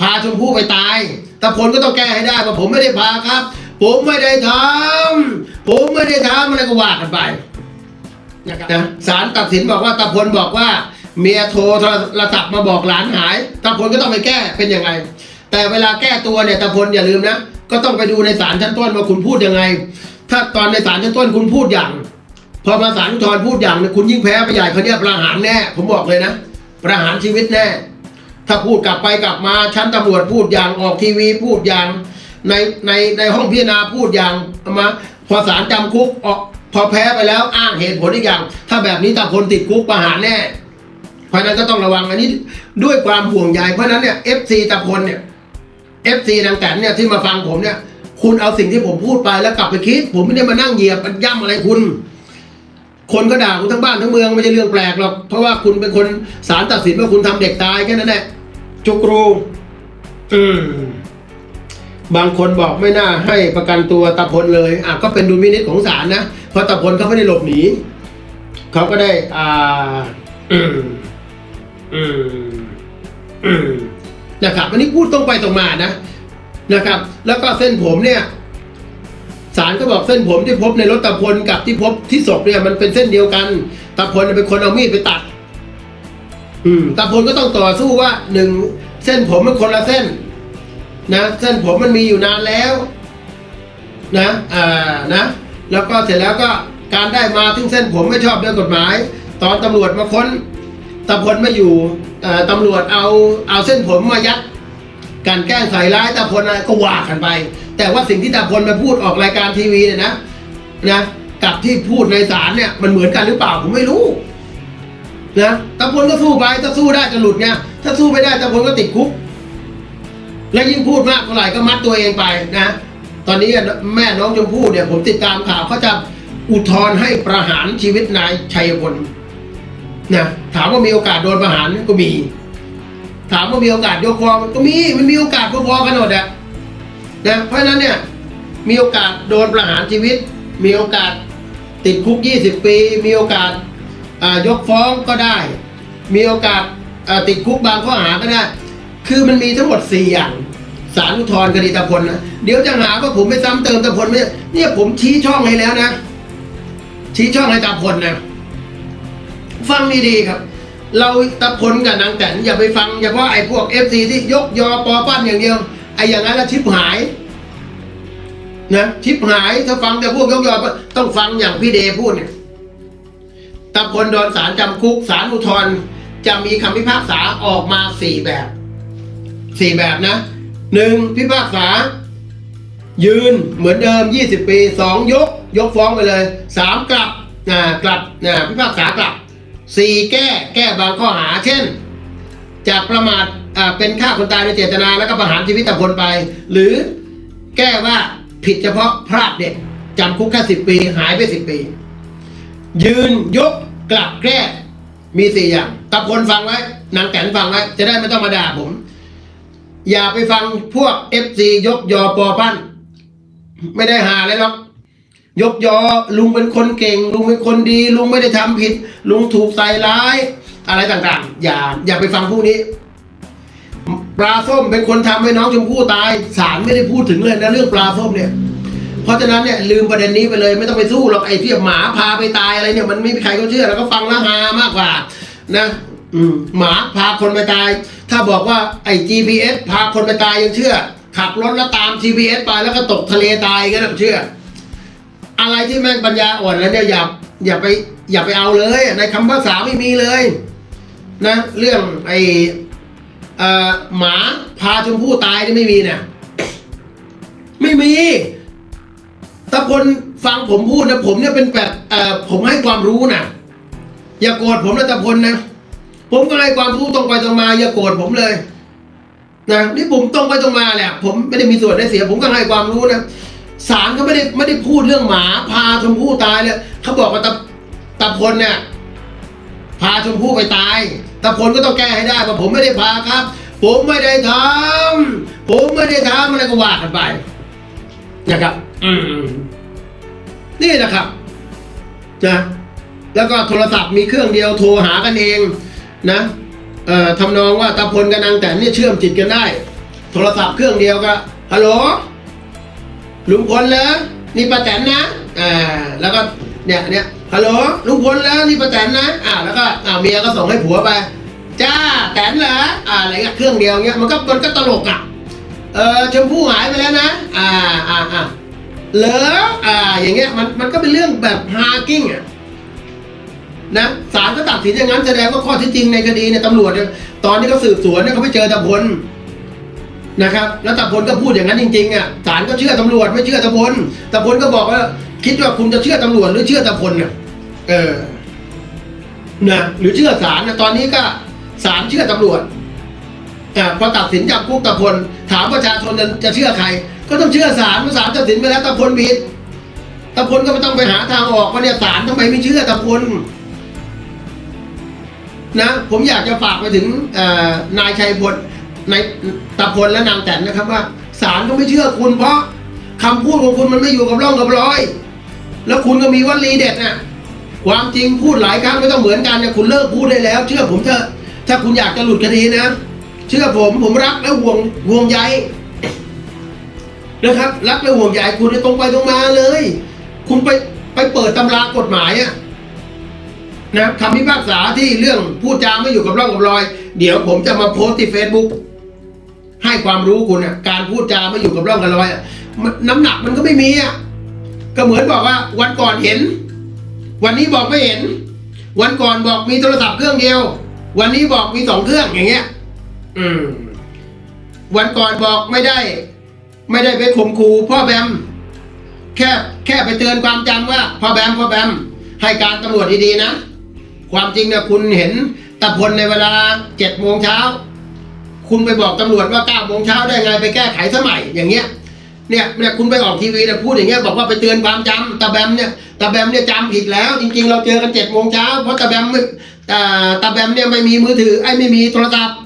พาชมพู่ไปตายตาพลก็ต้องแก้ให้ได้ว่าผมไม่ได้พาครับ ผมไม่ได้ทำผมไม่ได้ทำอะไรก็ว่ากันไปนะครับนะศาลตัดสินบอกว่าตาพลบอกว่า เมียโทรโทรศัพท์มาบอกหลานหายตาพลก็ต้องไปแก้เป็นยังไง แต่เวลาแก้ตัวเนี่ยตาพลอย่าลืมนะ ก็ต้องไปดูในศาลชั้นต้นว่าคุณพูดยังไง ถ้าตอนในศาลชั้นต้นคุณพูดอย่าง พอมาศาลอุทธรณ์พูดอย่างเนี่ยคุณยิ่งแพ้ไปใหญ่เขาเนี่ยประหารแน่ ผมบอกเลยนะ ประหารชีวิตแน่ ถ้าพูดกลับไปกลับมาชั้นตำรวจพูดอย่างออกทีวีพูดอย่าง ในในในห้องพิจารณาพูดอย่างมาพอศาลจำคุกออกพอแพ้ไปแล้วอ้างเหตุผลอีกอย่าง ถ้าแบบนี้ตาพลติดคุกประหารแน่ เพราะนั้นก็ต้องระวังอันนี้ด้วยความห่วงใยเพราะนั้นเนี่ยเอฟซีตาพลเนี่ยเอฟซีนางแตนเนี่ยที่มาฟังผมเนี่ยคุณเอาสิ่งที่ผมพูดไปแล้วกลับไปคิด ผมไม่ได้มานั่งเหยียบย่ำอะไรคุณ คนก็ด่าคุณทั้งบ้านทั้งเมืองไม่ใช่เรื่องแปลกหรอกเพราะว่าคุณเป็นคนศาลตัดสินว่าคุณทำเด็กตายแค่นั้นแหละ จุกรู อืม บางคนบอกไม่น่าให้ประกันตัวตาพลเลย อะก็เป็นดุลพินิจของศาลนะ เพราะตาพลเขาไม่ได้หลบหนี เขาก็ได้ อ่า อืม อืม อืม นะครับ อันนี้พูดตรงไปตรงมานะ นะครับ แล้วก็เส้นผมเนี่ยศาลก็บอกเส้นผมที่พบในรถตาพลกับที่พบที่ศพเนี่ยมันเป็นเส้นเดียวกันตาพลเป็นคนเอามีดไปตัด อืมตาพลก็ต้องต่อสู้ว่าหนึ่งเส้นผมมันคนละเส้น นะ เส้นผมมันมีอยู่นานแล้ว นะอ่านะ แล้วก็เสร็จแล้วก็การได้มาถึงเส้นผมไม่ชอบด้วยกฎหมาย ตอนตำรวจมาค้นตาพลไม่อยู่ตำรวจเอาเอาเส้นผมมายัดการแกล้งใส่ร้ายตาพลอะไรก็ว่ากันไป แต่ว่าสิ่งที่ตาพลมาพูดออกรายการทีวีเนี่ยนะนะกับที่พูดในศาลเนี่ยมันเหมือนกันหรือเปล่าผมไม่รู้ นะตาพลก็สู้ไปถ้าสู้ได้จะหลุดไงถ้าสู้ไม่ได้ตาพลก็ติดคุก และยิ่งพูดมากเท่าไหร่ก็มัดตัวเองไปนะ ตอนนี้แม่น้องชมพู่เนี่ยผมติดตามข่าวเขาจะอุทธรณ์ให้ประหารชีวิตนายชัยพลนะถามว่ามีโอกาสโดนประหารก็มี ถามว่ามีโอกาสยกฟ้องก็มีมันมีโอกาสพอๆกันหมดอะนะเพราะฉะนั้นเนี่ยมีโอกาสโดนประหารชีวิต มีโอกาสติดคุก 20 ปี มีโอกาส ยกฟ้องก็ได้ มีโอกาสติดคุกบางข้อหาก็ได้ คือมันมีทั้งหมด 4 อย่างสารอุทธรคดีตะพลนะ เดี๋ยวจะหาว่าผมไปซ้ำเติมตะพลไม่เนี่ยผมชี้ช่องให้แล้วนะ ชี้ช่องให้ตะพลนะฟังดีๆครับ เราตะพลกับนางแตนอย่าไปฟังอย่าว่าไอ้พวกเอฟซีที่ยกยอปอปั้นอย่างเดียวไอ้อย่างนั้นละชิบหายนะชิบหายถ้าฟังแต่พวกยกยอต้องฟังอย่างพี่เดพูดเนี่ย ตะพลโดนสารจำคุกสารอุทธรณ์จะมีคำพิพากษาออกมาสี่แบบสี่แบบนะหนึ่งพิพากษา ยืนเหมือนเดิม 20 ปีสองยก ยกฟ้องไปเลยสามกลับอ่ากลับอ่าพิพากษากลับสี่แก้แก้บางข้อหา เช่น จากประมาทเป็นฆ่าคนตายโดยเจตนาแล้วก็ประหารชีวิตตะพลไป หรือแก้ว่าผิดเฉพาะพลาดเด็กจำคุกแค่สิบปี หายไปสิบปี ยืนยก กลับแก้มีสี่อย่างตะพลฟังไว้นางแก่นฟังไว้จะได้ไม่ต้องมาด่าผม อย่าไปฟังพวกเอฟซียกยอปอปั้น ไม่ได้หาเลยหรอกยกยอลุงเป็นคนเก่ง ลุงเป็นคนดี ลุงไม่ได้ทำผิด ลุงถูกใส่ร้าย อะไรต่างๆ อย่าอย่าไปฟังพวกนี้ปลาส้มเป็นคนทำให้น้องชมพู่ตายศาลไม่ได้พูดถึงเลยนะเรื่องปลาส้มเนี่ย เพราะฉะนั้นเนี่ยลืมประเด็นนี้ไปเลยไม่ต้องไปสู้หรอกไอ้ที่หมาพาไปตายอะไรเนี่ยมันไม่มีใครเขาเชื่อแล้วก็ฟังละฮามากกว่านะอืมหมาพาคนไปตาย ถ้าบอกว่าไอ้ GPS พาคนไปตายยังเชื่อ ขับรถแล้วตาม GPS ไปแล้วก็ตกทะเลตายก็น่าเชื่อ อะไรที่แม่งปัญญาอ่อนแล้วเนี่ยอย่าอย่าไปอย่าไปเอาเลย ในคำภาษาไม่มีเลย นะ เรื่องไอ้หมาพาชมพู่ตายนี่ไม่มีเนี่ยไม่มี ถ้าคนฟังผมพูดนะผมเนี่ยเป็นแบบเอ่อผมให้ความรู้นะอย่าโกรธผมนะตะพลนะ ผมก็ให้ความรู้ตรงไปตรงมา อย่าโกรธผมเลยนะนี่ผมตรงไปตรงมาแหละผมไม่ได้มีส่วนได้เสีย ผมก็ให้ความรู้นะศาลก็ไม่ได้ไม่ได้พูดเรื่องหมา พาชมพู่ตายเลยเขาบอกว่าตะตะพลเนี่ยพาชมพู่ไปตายตะพลก็ต้องแก้ให้ได้ว่าผมไม่ได้พาครับ ผมไม่ได้ทำผมไม่ได้ทำอะไรก็ว่ากันไป นะครับ อืมนี่นะครับนะแล้วก็โทรศัพท์มีเครื่องเดียวโทรหากันเองนะเอ่อทำนองว่าตาพลกับนางแต่นเนี่ยเชื่อมจิตกันได้ โทรศัพท์เครื่องเดียวก็ฮัลโหลลุงพลเหรอนี่ป้าแตนนะอ่าแล้วก็เนี่ยเนี่ยฮัลโหลลุงพลแล้วนี่ป้าแตนนะอ่าแล้วก็อ่าเมียก็ส่งให้ผัวไปจ้าแตนเหรออ่าอะไรเงี้ยเครื่องเดียวเงี้ยมันก็มันก็ตลกอะ เออชมพู่หายไปแล้วนะ อ่าอ่าอ่าเหรออ่าอย่างเงี้ยมันมันก็เป็นเรื่องแบบฮากิ้งอะนะศาลก็ตัดสินอย่างนั้นแสดงว่าข้อที่จริงในคดีเนี่ยตำรวจเนี่ยตอนที่เขาสืบสวนเนี่ยเขาไปเจอตะพลนะครับ แล้วตะพลก็พูดอย่างนั้นจริงๆอะศาลก็เชื่อตำรวจไม่เชื่อตะพลตะพลก็บอกว่า คิดว่าคุณจะเชื่อตำรวจหรือเชื่อตะพลเนี่ยเออนะหรือเชื่อศาลนะตอนนี้ก็ศาลเชื่อตำรวจ อ่พอตัดสินจำคุกตะพล ถามประชาชนจะเชื่อใคร ก็ต้องเชื่อศาลเมื่อศาลตัดสินไปแล้วตะพลผิดตะพลก็ไม่ต้องไปหาทางออกว่าเนี่ยศาลทำไมไม่เชื่อตะพลนะผมอยากจะฝากไปถึงนายชัยพลนายตะพลและนางแตนนะครับว่าศาลก็ไม่เชื่อคุณ เพราะคำพูดของคุณมันไม่อยู่กับร่องกับรอย แล้วคุณก็มีวลีเด็ดน่ะความจริงพูดหลายครั้งไม่ต้องเหมือนกันเนี่ยคุณเลิกพูดได้แล้ว เชื่อผมเถอะถ้าคุณอยากจะหลุดคดีนะ เชื่อผมผมรักและห่วงห่วงใยนะครับ รักและห่วงใยคุณตรงไปตรงมาเลย คุณไปไปเปิดตำรากฎหมายอะนะคำพิพากษาที่เรื่องพูดจาไม่อยู่กับร่องกับรอย เดี๋ยวผมจะมาโพสต์ที่เฟซบุ๊กให้ความรู้คุณอะการพูดจาไม่อยู่กับร่องกับรอยนน้ำหนักมันก็ไม่มีอะก็เหมือนบอกว่า วันก่อนเห็น วันนี้บอกไม่เห็น วันก่อนบอกมีโทรศัพท์เครื่องเดียว วันนี้บอกมีสองเครื่องอย่างเงี้ย อืม วันก่อนบอกไม่ได้ ไม่ได้ไปข่มขู่พ่อแบม แค่แค่ไปเตือนความจำว่า พ่อแบมพ่อแบม ให้การตำรวจดีๆนะ ความจริงเนี่ยคุณเห็นตะพลในเวลาเจ็ดโมงเช้า คุณไปบอกตำรวจว่าเก้าโมงเช้าได้ไงไปแก้ไขสมัยอย่างเงี้ยเนี่ยเนี่ยคุณไปออกทีวีเนี่ยพูดอย่างเงี้ยบอกว่าไปเตือนความจำตาแบมเนี่ยตาแบมเนี่ยจำผิดแล้ว จริง ๆ เราเจอกันเจ็ดโมงเช้าเพราะตาแบมไม่อ่าตาแบมเนี่ยไม่มีมือถือไอ้ไม่มีโทรศัพท์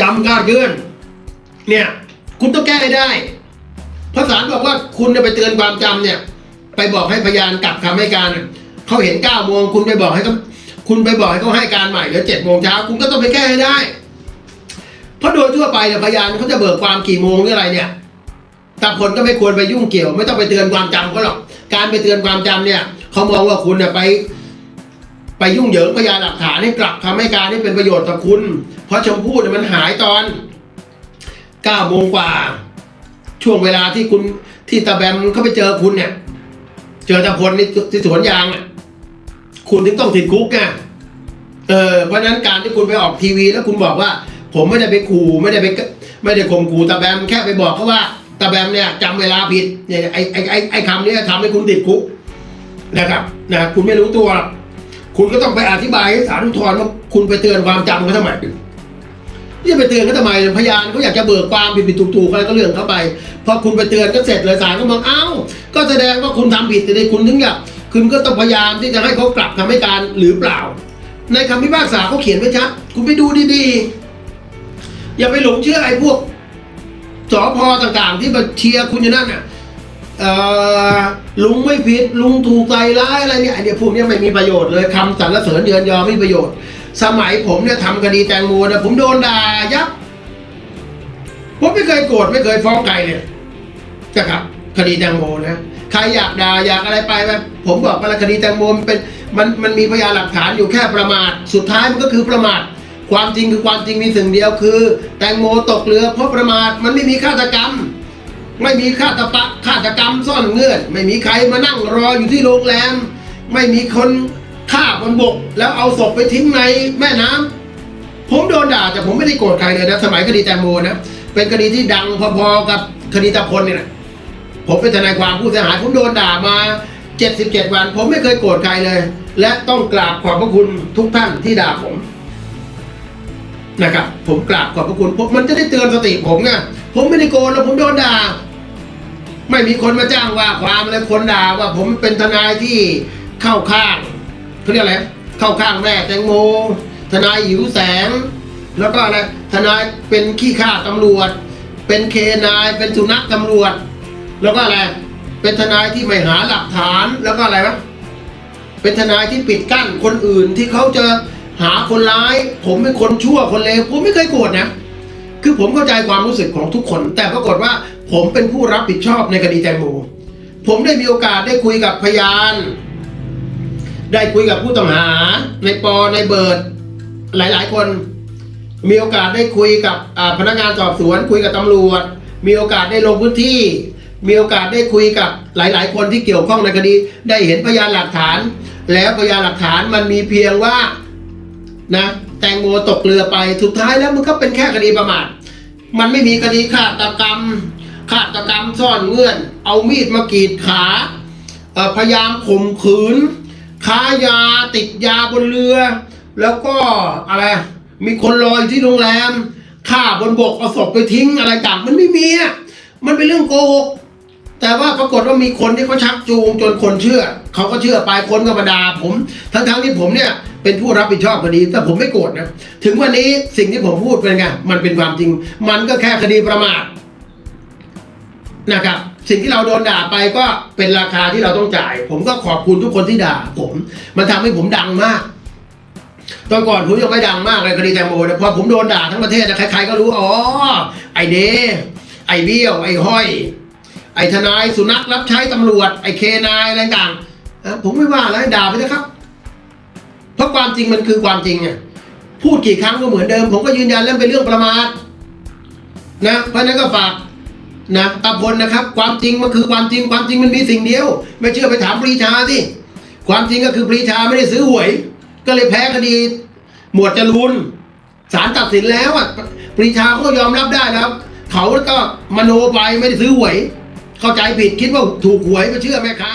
จำคาดเคลื่อนเนี่ย คุณต้องแก้ให้ได้เพราะศาลบอกว่าคุณจะไปเตือนความจำเนี่ย ไปบอกให้พยานกลับคำให้การเขาเห็นเก้าโมงคุณไปบอกให้เขาคุณไปบอกให้เขาให้การใหม่เหลือเจ็ดโมงเช้าคุณก็ต้องไปแก้ให้ได้ เพราะโดยทั่วไปเนี่ยพยานเขาจะเบิกความกี่โมงหรืออะไรเนี่ยแตาพลก็ไม่ควรไปยุ่งเกี่ยว ไม่ต้องไปเตือนความจำเขาหรอกการไปเตือนความจำเนี่ยเขามองว่าคุณเนี่ยไป ไปยุ่งเหยิงพยานหลักฐานให้กลับคำให้การให้เป็นประโยชน์ต่อคุณ เพราะชมพู่เนี่ยมันหายตอนเก้าโมงกว่า ช่วงเวลาที่คุณที่ตาแบมเขาไปเจอคุณเนี่ย เจอตาพลในที่สวนยางอะคุณถึงต้องติดคุกไงเออเพราะนั้นการที่คุณไปออกทีวี แล้วคุณบอกว่า ผมไม่ได้ไปขู่ไม่ได้ไปไม่ได้ข่มขู่ตาแบมแค่ไปบอกเขาว่าตาแบมเนี่ยจำเวลาผิดเนี่ยไอ้ไอ้ไอ้คำนี้ทำให้คุณติดคุกนะครับนะคุณไม่รู้ตัว คุณก็ต้องไปอธิบายให้ศาลอุทธรณ์ว่าคุณไปเตือนความจำเขาทำไมจะไปเตือนเขาทำไมพยานเขาอยากจะเบิกความผิดผิดถูกๆอะไรก็เรื่องเข้าไปพอคุณไปเตือนก็เสร็จเลยศาลก็มองเอ้า ก็แสดงว่าคุณทำผิดแต่ในคุณถึงอยากคุณก็ต้องพยายามที่จะให้เขากลับคำให้การหรือเปล่า ในคำพิพากษาเขาเขียนไว้ชัดคุณไปดูดีๆ อย่าไปหลงเชื่อไอ้พวกสอพอต่างๆ ที่มาเชียร์คุณอยู่นั่นน่ะ ลุงไม่ผิดลุงถูกใจร้ายอะไรเนี่ยไอเดี่ยพวกเนี้ยไม่มีประโยชน์เลยคำสรรเสริญเยือนยอไม่มีประโยชน์ สมัยผมเนี่ยทำคดีแตงโมนะผมโดนด่ายับ ผมไม่เคยโกรธไม่เคยฟ้องใครเนี่ยนะครับคดีแตงโมนะใครอยากด่าอยากอะไรไปไหมผมบอกว่าคดีแตงโมมันเป็นมันมันมีพยานหลักฐานอยู่แค่ประมาท สุดท้ายมันก็คือประมาทความจริงคือความจริงมีสิ่งเดียวคือ แตงโมตกเรือเพราะประมาทมันไม่มีฆาตกรรม ไม่มีฆาตปะฆาตกรรมซ่อนเงื่อน ไม่มีใครมานั่งรออยู่ที่โรงแรม ไม่มีคนฆ่าบนบก แล้วเอาศพไปทิ้งในแม่น้ำผมโดนด่าแต่ผมไม่ได้โกรธใครเลยนะ สมัยคดีแตงโมนะ เป็นคดีที่ดังพอๆกับคดีตะพลเนี่ยนะผมเป็นทนายความผู้เสียหาย ผมโดนด่ามา 77 วัน ผมไม่เคยโกรธใครเลย และต้องกราบขอบพระคุณทุกท่านที่ด่าผมนะครับผมกราบขอบพระคุณผมมันจะได้เตือนสติผมไงผมไม่ได้โกนแล้วผมโดนด่า ไม่มีคนมาจ้างว่าความอะไรคนด่าว่าผมเป็นทนายที่เข้าข้างเขาเรียกอะไรเข้าข้างแม่แตงโม ทนายหิวแสง แล้วก็อะไรทนายเป็นขี้ข้าตำรวจ เป็นเคนายเป็นสุนัขตำรวจ แล้วก็อะไรเป็นทนายที่ไม่หาหลักฐานแล้วก็อะไรวะเป็นทนายที่ปิดกั้นคนอื่นที่เขาจะหาคนร้าย ผมเป็นคนชั่วคนเลวผมไม่เคยโกรธนะ คือผมเข้าใจความรู้สึกของทุกคน แต่ปรากฏว่าผมเป็นผู้รับผิดชอบในคดีแตงโมผมได้มีโอกาสได้คุยกับพยาน ได้คุยกับผู้ต้องหา ในปอในเบิร์ดหลาย ๆ คน มีโอกาสได้คุยกับพนักงานสอบสวน คุยกับตำรวจ มีโอกาสได้ลงพื้นที่ มีโอกาสได้คุยกับหลาย ๆ คนที่เกี่ยวข้องในคดี ได้เห็นพยานหลักฐาน แล้วพยานหลักฐานมันมีเพียงว่านะ แตงโมตกเรือไปสุดท้ายแล้วมันก็เป็นแค่คดีประมาทมันไม่มีคดีฆาตกรรมฆาตกรรมซ่อนเงื่อน เอามีดมากรีดขาพยายามข่มขืน ค้ายาติดยาบนเรือ แล้วก็อะไรมีคนลอยที่โรงแรมฆ่าบนบกเอาศพไปทิ้งอะไรต่างมันไม่มีอะมันเป็นเรื่องโกหกแต่ว่าปรากฏว่ามีคนที่เขาชักจูงจนคนเชื่อเขาก็เชื่อไปคนก็มาด่าผม ทั้งๆที่ผมเนี่ย เป็นผู้รับผิดชอบคดีแต่ผมไม่โกรธนะ ถึงวันนี้สิ่งที่ผมพูดเป็นไงมันเป็นความจริง มันก็แค่คดีประมาทนะครับ สิ่งที่เราโดนด่าไปก็เป็นราคาที่เราต้องจ่าย ผมก็ขอบคุณทุกคนที่ด่า ผม มันทำให้ผมดังมากตอนก่อนผมยังไม่ดังมากเลยคดีแตงโมเนี่ยพอผมโดนด่าทั้งประเทศนะใครๆก็รู้อ๋อไอเดไอเบี้ยวไอห้อย ไอทนายสุนัขรับใช้ตำรวจไอเคนายอะไรต่างๆผมไม่ว่าอะไรด่าไปนะครับ เพราะความจริงมันคือความจริงไงพูดกี่ครั้งก็เหมือนเดิม ผมก็ยืนยันเรื่องเป็นเรื่องประมาทนะเพราะนั้นก็ฝากนะตาพลนะครับ ความจริงมันคือความจริง ความจริงมันมีสิ่งเดียว ไม่เชื่อไปถามปรีชาสิความจริงก็คือปรีชาไม่ได้ซื้อหวย ก็เลยแพ้คดี หมวดจรูนศาลตัดสินแล้วอะปรีชาเขาก็ยอมรับได้แล้วเขาก็มโนไปไม่ได้ซื้อหวย เข้าใจผิดคิดว่าถูกหวยไปเชื่อแม่ค้า